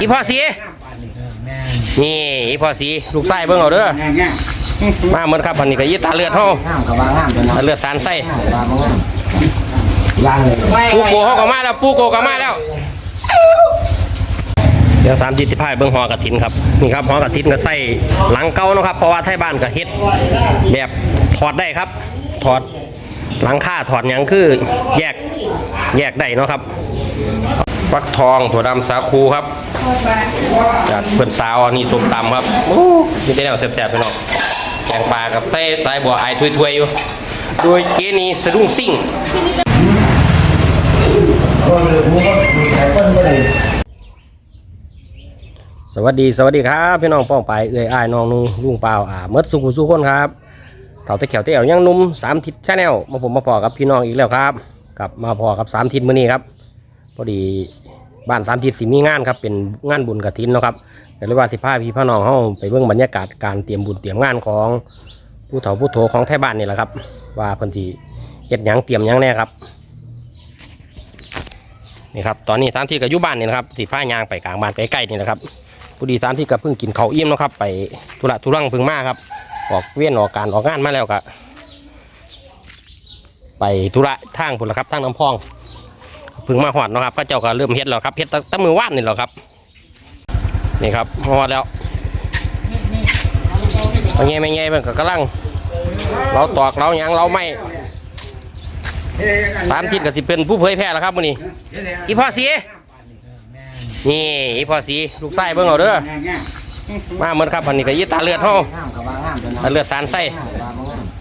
อีพ่อสีนี่อีพ่อสีลูกไส้เบิ่งเอาเด้อมาเหมือนครับอันนี้ก็ยีตาเลือดเฮาห้ามกับว่างห้ามเป็นตาเลือดสารไส้ห้ามกับว่างห้ามวางเลยปูโกเฮาก็มาแล้วปูโกก็มาแล้วเดี๋ยวสามจิตติพายเบิ่งหอกระถินครับนี่ครับหอกระถินก็ใส่หลังเก่าเนาะครับ เพราะว่าไทยบ้านก็เฮ็ดแบบถอดได้ครับ ถอดหลังค่าถอดหยังคือแยกแยกได้เนาะครับ ฟักทองถั่วดำสาคูครับจากเพื่อนสาวอันนี้ส้มตำครับโอ้นี่ได้แนวแซ่บๆไปเนาะแกงปลากับเต้ไตบัวไอายถ้วยๆอยู่โดยเกนี้สะดุ้งซิ่งสวัสดีสวัสดีครับ พี่น้องป้องไปเอื้อยอ้ายน้องนุ่งลุงเปล่าอ่าเมดสุขุสุขคนครับเต่าตะเขียวเตี่ยวยังหนุ่มสามทิศชาแนลมาผมมาพอกับพี่น้องอีกแล้วครับ กลับมาพอกับสามทิศมื้อนี้ครับ พอดี บ้านสามทิศสิมีงานครับเป็นงานบุญกระถินเนาะครับแต่เรียกว่าสิพาพี่พี่น้องเฮาไปเบิ่งบรรยากาศการเตรียมบุญเตรียมงานของผู้เฒ่าผู้โถของไทยบ้านนี่แหละครับ ว่าเพิ่นสิเฮ็ดหยังเตรียมหยังแน่ครับนี่ครับตอนนี้สามทิศก็อยู่บ้านนี่นะครับสิพายางไปกลางบ้านใกล้ๆนี่แหละครับผู้ดีสามที่ก็เพิ่งกินเขาอิ่มนะครับ ไปธุระธุรังเพิ่งมาครับออกเวียนออกการออกงานมาแล้วก็ไปธุระทางพุ่นละครับทางน้ำพอง เพิ่งมาหอดเนาะครับก็เจ้าก็เริ่มเฮ็ดแล้วครับเฮ็ดตั้งแต่มือว่านนี่แหละครับ นี่ครับหอดแล้วไม่ไงไม่ไงมันก็กำลัง เราตอกเราหยังเราไม่สามทิศก็สิเป็นผู้เผยแพร่แล้วครับมื้อนี้อีพ่อสีนี่อีพ่อสีลูกไส้เบิ่งเอาเด้อมาเหมือนครับอันนี้ก็ยีตาเลือดเฮาห้ามกับว่างห้ามเป็นตาเลือดสารไส้ห้ามกับว่างห้าม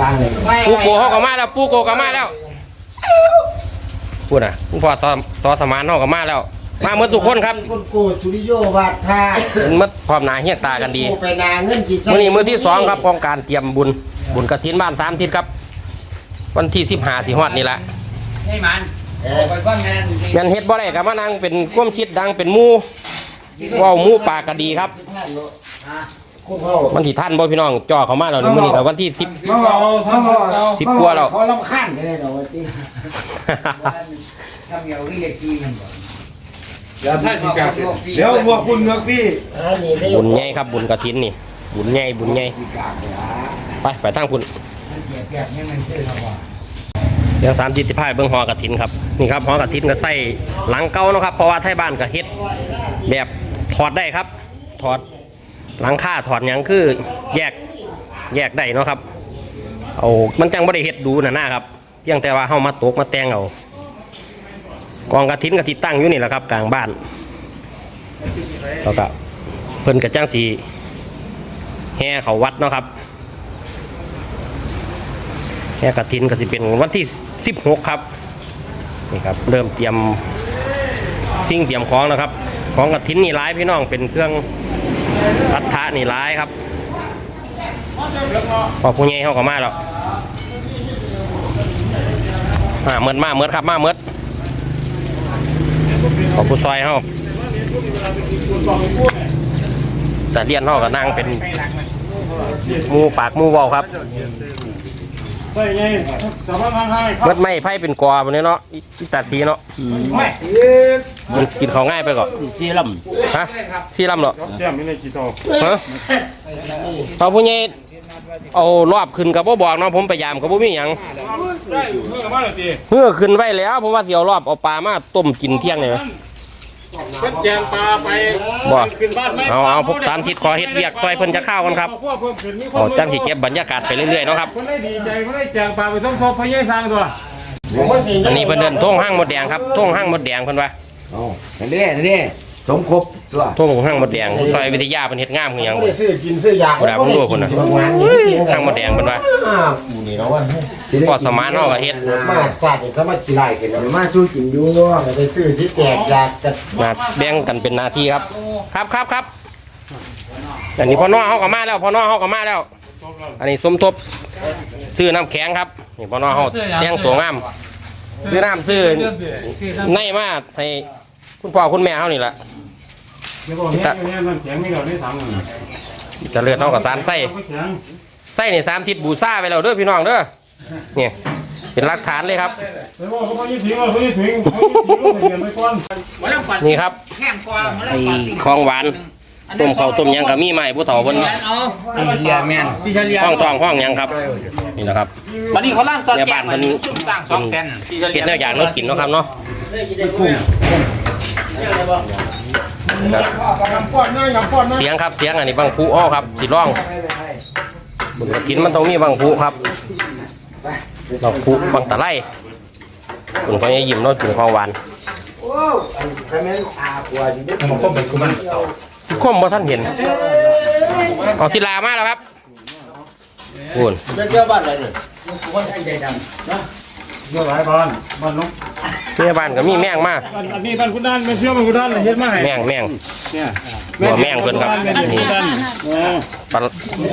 วางเลยปูโกเฮาก็มาแล้วปูโกก็มาแล้ว พูดน่ะผู้พอสอสอสมานเฮาก็มาแล้ว มาเหมือนทุกคนครับคุณกูสุริโยวัฒน์ท่าเป็นมัดพร้อมหน้าเฮียตากันดีกูไปนาเงินกี่มื้อนี้มื้อที่สองครับของการเตรียมบุญบุญกฐินบ้านสามทิศครับ วันที่15สิฮอดนี่แหละให้มันไปก้อนแมนแม่นเฮ็ดบ่ได้ก็มานั่งเป็นความคิดดังเป็นหมู่เว้าหมู่ปากก็ดีครับ กูเขาวันที่ท่านบ่พี่น้องจ่อเข้ามาแล้วนี่มื้อนี้ก็วันที่10เขาบอกเขาบอกสิบกว่าแล้ว เขาลำคาญไปเลยเหรอวะที่ทำเหี่ยววิเลกีมันบอกเดี๋ยวท่านพี่กลับเดี๋ยวพวกคุณเงือกพี่อันนี้ได้บุญใหญ่ครับบุญกฐินนี่ บุญใหญ่บุญใหญ่กี่กากเลยอะไปไปทางพุ่นมันเกียบแกบให้มันชื่อเขาว่าเดี๋ยวสามจิตติพายเบิ่งหอกระถินครับนี่ครับหอกระถินก็ใส่หลังเก่าเนาะครับเพราะว่าไทยบ้านก็เฮ็ดแบบถอดได้ครับ ถอด หลังค่าถอดยังคือแยกแยกได้เนาะครับ เอามันจังบ่ได้เฮ็ดดูน่ะนะครับเพียงแต่ว่าเฮามาตกมาแต่งเอากองกระถินก็ติดตั้งอยู่นี่แหละครับ กลางบ้านแล้วก็เพิ่นก็จังสีแห่เขาวัดเนาะครับแค่กระถินก็จะเป็นวันที่ 16 ครับนี่ครับเริ่มเตรียมสิ่งเตรียมของนะครับ ของกระถินนี่ร้ายพี่น้องเป็นเครื่อง รัฐะนี่ร้ายครับพอผู้ใหญ่เขาก็มาแล้วมาเมิดมาเมิดครับมาเมิดขอผู้ซอยเขาแต่เลียนเขาก็นั่งเป็นมูปากมูวอลครับ หมูเวาครับเบิดไม่ไพ่เป็นกอมันนี้เนาะอีอีตัดสีเนาะมันกินเขาวง่ายไปก่อนซีรัมฮะสีลำเนาะแก้มไม่ได้กี่โตฮะเอาผู้ใหญ่เอารอบขึ้นกับบ่บอกเนาะผมพยายามกับบ่มีหยังได้อยู่เมื่อมาเลยสิเมื่อขึ้นไว้แล้วผมว่าสิเอารอบเอาปลามาต้มกินเที่ยงนี่ไหม เป็นแจงปลาไปบ่ ขึ้นบ้านไหมเอาเอาพวกสามทิศขอเฮ็ดเวียกซอยเพิ่นจะเข้าวกันครับพวกเพิ่มขึ้นมีคนเอาจังสิเก็บบรรยากาศไปเรื่อยๆเนาะครับคนได้ดีใจคนได้แจงปลาไปต้องทบพะเยสร้างตัวอันนี้เพิ่นเดินท่งห้างมดแดงครับท่งห้างมดแดงเพิ่นว่าอ๋ออันนี้อันนี้ สมครบตัวท่งห้างมดแดงซอยวิทยาเพิ่นเฮ็ดงามคือหยัง ไม่ได้ซื้อกินซื้อยาบ่ได้ผมดูคนน่ะ งานนี้กินกันห้างมดแดงเพิ่นว่าอ้าวกูนี่เนาะว่าพอสมานเฮาก็เฮ็ดมาสาดสามารถกินได้กันมาสู้กินอยู่ไปซื้อสิแตกอยากกันมาแบ่งกันเป็นหน้าที่ครับ ครับครับครับอันนี้พ่อน้อเขาก็มาแล้วพ่อน้อเขาก็มาแล้ว อันนี้สมทบซื้อน้ำแข็งครับนี่พ่อน้อเขาแย่งตัวงามซื้อน้ำซื้อในมาให้คุณพ่อคุณแม่เขานี่แหละ เดี๋ยวบอกเนี่ยเนี่ยมันแข็งไม่เราได้ถังเลยจะเลือดเขากับสารไส้แข็งไส้นี่สามทิศบูซ่าไปแล้วเด้อพี่น้องเด้อเนี่ยเป็นหลักฐานเลยครับไม่ว่าเขาไม่ถึงว่าเขาไม่ถึงเขาไม่ถึงก็เปลี่ยนไปก่อนวันละฝันนี่ครับแห้งกว่าวันละไอ้ฝันของหวานต้มข้าวต้มหยังกับมีไม้ผู้เฒ่าเพิ่นเอาเฮียแม่นที่ฉันเรียนห้องตองห้องหยังครับ นี่นะครับวันนี้เขาล่างซอสแม่แกบ้านงเพิ่นซุ่มต่างสองแสนที่ฉันเฮ็เรียดนแนวอย่างเนาะกินเนาะครับเนาะป้อ นน้อยป้อนน้อยเสียงครับเสียงอันนี้บางผู้อ้อครับสิร้องบุญกระถินมันต้องมีบางผู้ครับบางผู้บางตะไลคุณพ่อจะยิ้มเนาะกินของหวานโอ้อันคอมเมนต์อากว่าดิเด็กมันก็เป็นคุณมันคมบ่ท่านเห็นเอาทีลามาแล้วครับคุณเป็นเจ้าบ้านอะไรเนี่ยเมื่อหลายบ้านบ้านน้อ งแม่บ้านก็มีแมงมาอันอันนี้บ้านคุณด้านไม่เชื่อบ้านคุณด้านเลยเฮ็ดมาให้แมงแมงหัวแมงเพิ่นครับแม่นนี่คุณด้านปลา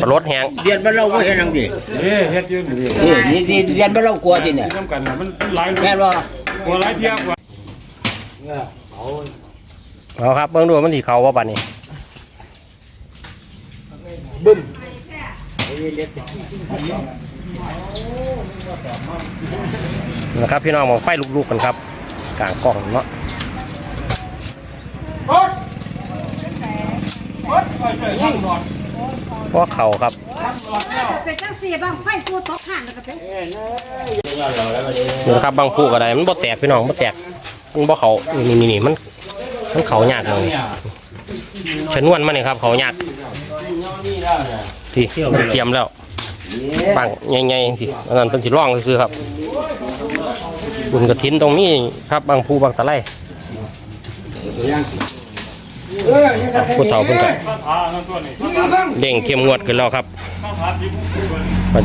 ปลาลดแห้งเรียนบ้านเราก็เห็นนังดิเอ้เฮ็ดอยืนนี่นี่นี่เรียนบ้านเรากลัวจริงเนี่ยน้ำกันน่ะมันหลายแม่ว่ากว่าหลายเทียบกว่าเอาครับเบิ่งดูมันสิเข้าบ่บัดนี้นะครับพี่น้องมองไฟลุกๆกันครับ กลางกล้องเนาะเพราะเขาครับเป็นจังสีบางไฟสู้ตกห่านแล้วก็เป็นนี่นะครับบางผู้ก็ได้มันบ่แตกพี่น้องบ่แตกมันบ่เขานี่นี่นี่มันมันเขายากเลยชนวนมันนี่ครับ เขายากที่เตรียมแล้วปังใหญ่ๆสิอันนั้นเป็นสิร่องซื้อครับ บุญกระถินตรงนี้ครับบางผู้บางตะไลผู้เฒ่าเพิ่นก็พานั่นตัวนี้เด้งเข้มงวดขึ้นแล้วครับข้าวผัดดิบ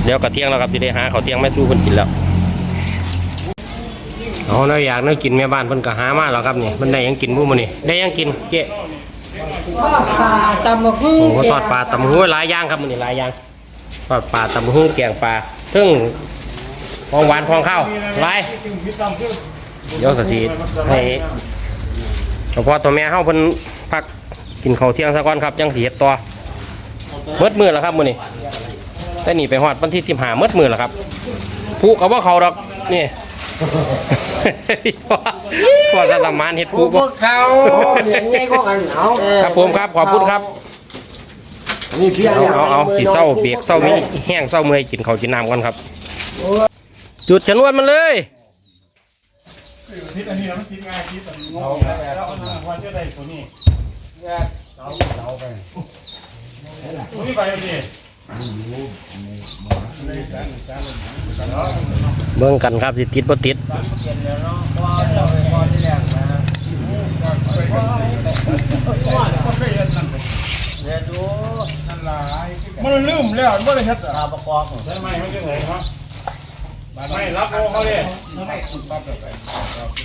เดี๋ยวกระเที่ยงแล้วครับที่ได้หาเขาวเที่ยงแม่ตู้เพิ่นกินแล้วเอาเนาะอยากเนาะกินแม่บ้านเพิ่นก็หามาแล้วครับนี่มันได้หยังกินบุ้มื้อนี่ได้หยังกินเจ๊ตำบักหุ่งโอ้โหทอดปลาตำหูหลายอย่างครับมื้อนี้หลายอย่างทอดปลาตำหูแกงปลาซึ่ง ของหวานของข้าวหลายเดี๋ยวก็สิให้เฉพาะตัวแม่เฮาเพิ่นพักกินข้าวเที่ยงซะก่อนครับยังสิเฮ็ดต่อเบิดมื้อแล้วครับมื้อนี้แต่นี่ไปฮอดวันที่15เบิดมื้อแล้วครับผู้ก็บ่เข้าดอกนี่พอจะละมานเฮ็ดผู้พบ่วกเขาเนี่ยง่ายก็กันเอาครับผมครับขอบคุณครับนี่เพียงเอาเอาเอาสีเศร้าเบียกเศร้ามีแห้งเศร้าเมื่อยกินข้าวกินน้ำกันครับ จุดชนวนมันเลยทิศอันนี้มันทิศง่ายทิศอันนี้เอาแล้วอันนั้นครจะได้ตัวนี้เอาเอาไปตัวนี้ไปดิเบิ่งกันครับสิติดบ่ติดมันลืมแล้วมันเลยเฮ็ดอาประกอบใช่ไหมไม่ใช่ไหนครับ ไม่รับโอเขาเลย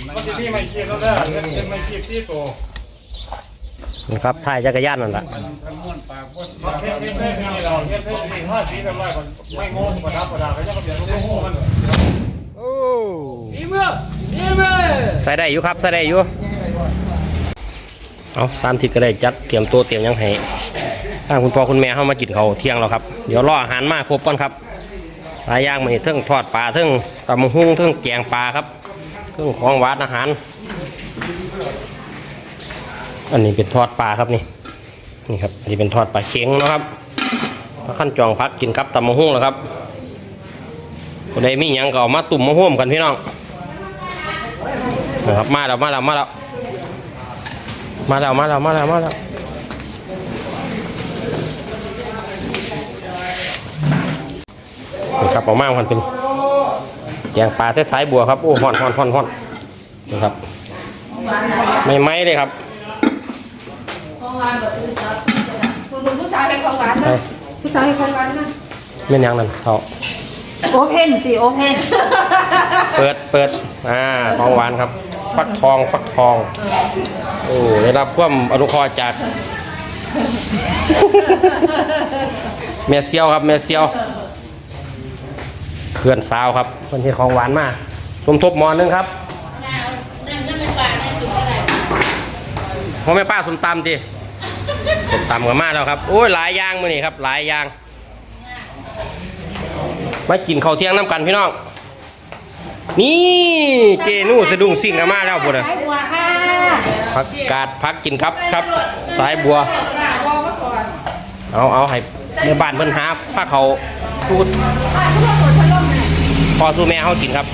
มันจะนี่ไม่คีบแล้วนะเป็นไม่คีบที่ตัวนะครับถ่ายจักรยานนั่นแหละเฮ็ดเฮ็ดเฮ็ดนี่เราเฮ็ดเฮ็ดนี่ห้าสีทำไรก่อนไม่งงกระดับกระดาษไปยังกระเบียดมันก็งงมันใส่ได้อยู่ครับใส่ได้อยู่เอาสามทิศก็ได้จัดเตรียมตัวเตรียมหยังให้ทางคุณพ่อคุณแม่เข้ามากินข้าวเที่ยงแล้วครับ เดี๋ยวรออาหารมาครบก่อนครับ หลายอย่างมานี่เทิงทอดปลาเทิงตำหุ่งเทิงแกงปลาครับเทิงของหวานอาหาร อันนี้เป็นทอดปลาครับนี่นี่ครับอันนี้เป็นทอดปลาเค็งนะครับพระขั้นจองพักกินครับตำมะฮุ่งแล้วครับคนใดมีหยังก็เอามาตุ่มมะฮุ่มกันพี่น้องนะครับมาแล้วมาแล้วมาแล้วมาแล้วมาแล้วมาแล้วมาแล้ว ครับเอามามันเป็นแกงปลาใส่สายบัวครับ โอ้ฮ้อนฮ้อนฮ้อนฮ้อนนี่ครับ ไม่ไหม้เลยครับคุณผู้สาวให้ของหวานนะผู้สาวให้ของหวานนะเม่นยังนั่นเขาโอเพนสิโอเพนเปิดเปิดอ่าของหวานครับ ฟักทองฟักทอง โอ้ได้รับความอนุเคราะห์จากเมียเซียวครับเมียเซียว เพื่อนสาวครับคนที่ของหวานมาสมทบหมอนหนึงครับพ่อแม่ป้าสมตำดิสมตำกับมากแล้วครับโอ้ยหลายอย่างมือนี่ครับ หลายอย่างมากินข้าวเที่ยงน้ำกันพี่น้องนี่เจนู่สะดุ้งซิ่งกันมาแล้วพุ่นนะสายบัวค่ะผักกาดผักกินครับครับ สายบัว เอาเอาให้ในบ้านเพิ่นหาผ้าเขาพูด พอสู้แม่เขากินครับ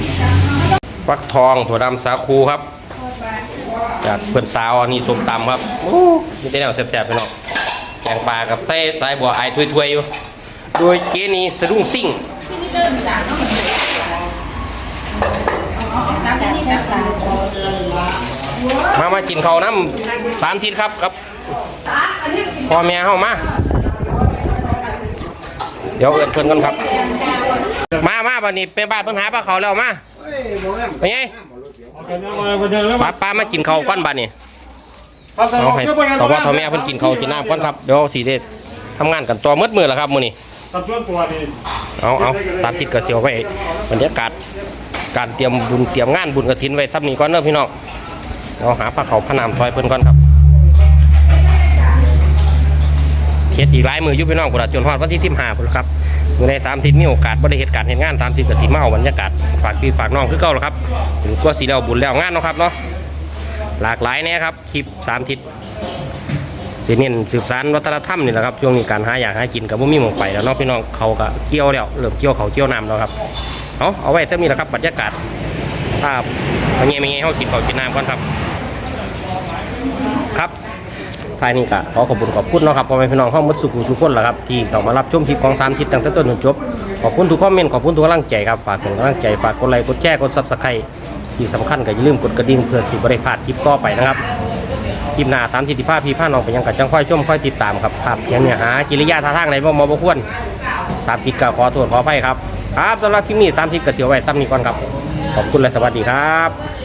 ฟักทองถั่วดำสาคูครับจากเพื่อนสาวอันนี้ส้มตำครับโอ้มีแต่แนวแซ่บๆไปเนาะแกงปลากับไส้สายบัวไอายถ้วยๆอยู่ โดยเจนี่สะดุ้งซิ่งมามากินเขาน้ำสามทิศครับครับพอแม่เข้ามา เดี๋ยวเอินเพิ่อนกันครับ บัดนี้เป็นบ้านเพิ่นหาปลาเขาแล้วมาเป็นไงป้าป้ามากินข้าวก้อนบัดนี้เอาให้เขาว่าเขาแม่เพิ่นกินข้าวกินน้ำก้อนครับเดี๋ยวสีเด็ดทำงานกันตัวมืดมือแล้วครับมื้อนี้ตัดส่วนตัวนี่เอาเอาตามทิศกระเสียวไว้บรรยากาศการเตรียมบุญเตรียมงานบุญกระถินไว้ซ้ำนี้ก่อนเด้อพี่น้องเราหาปลาเขาพระนามซอยเพิ่นก่อนครับ็ดอีกหลายมือยู่พี่น้องพุ่นละจนฮอดวันที่ทิมหาพุ่นครับอยู่ในสามทิศมีโอกาสบ่ได้เฮ็ดการณ์เฮ็ดงานสามทิศกระถินมาบรรยากาศฝากพี่ฝากน้องคือเก่าแล้วครับถึงกว่าสิแล้วบุญแล้วงานเนาะครับเนาะหลากหลายแน่ครับคลิปสามทิศสิเน้นสืบสานวัฒนธรรมนี่แหละครับช่วงนี้การหาอยากหากินกับบ่มีหมองไปแล้วเนาะพี่น้องเขาก็เกี่ยวแล้วเริ่มเกี่ยวเขาเกี่ยวน้ำแล้วครับเอาเอาไว้เท่านี้แหละครับบรรยากาศภาพเป็นไงเป็นไงเขากินเขากินน้ำก่อนครับครับ ท้ายนี้ก็ขอขอบคุณขอบคุณเนาะครับพ่อแม่พี่น้องเข้ามดสุขุสุขคนแหละครับที่เข้ามารับชมคลิปของสามทิศตั้งแต่ต้นจนจบขอบคุณทุกคอมเมนต์ขอบคุณทุกกำลังใจครับฝากถึงกำลังใจฝากกดไลค์กดแชร์กดซับสไครต์ที่สำคัญก็อย่าลืมกดกระดิ่งเพื่อสิบริพลาดคลิปต่อไปนะครับคลิปหน้าสามทิศที่ภาพพี่ผ้าน้องไปยังกับจังค่อยชมค่อยติดตามครับภาพเสียงเนื้อหากิริยาท่าทางในบ่มอบ่ควรสามทิศก็ขอโทษขออภัยครับครับสำหรับคลิปนี้สามทิศก็เสียวไว้ซ้ำนี้ก่อนครับขอบคุณและสวัสดีครับ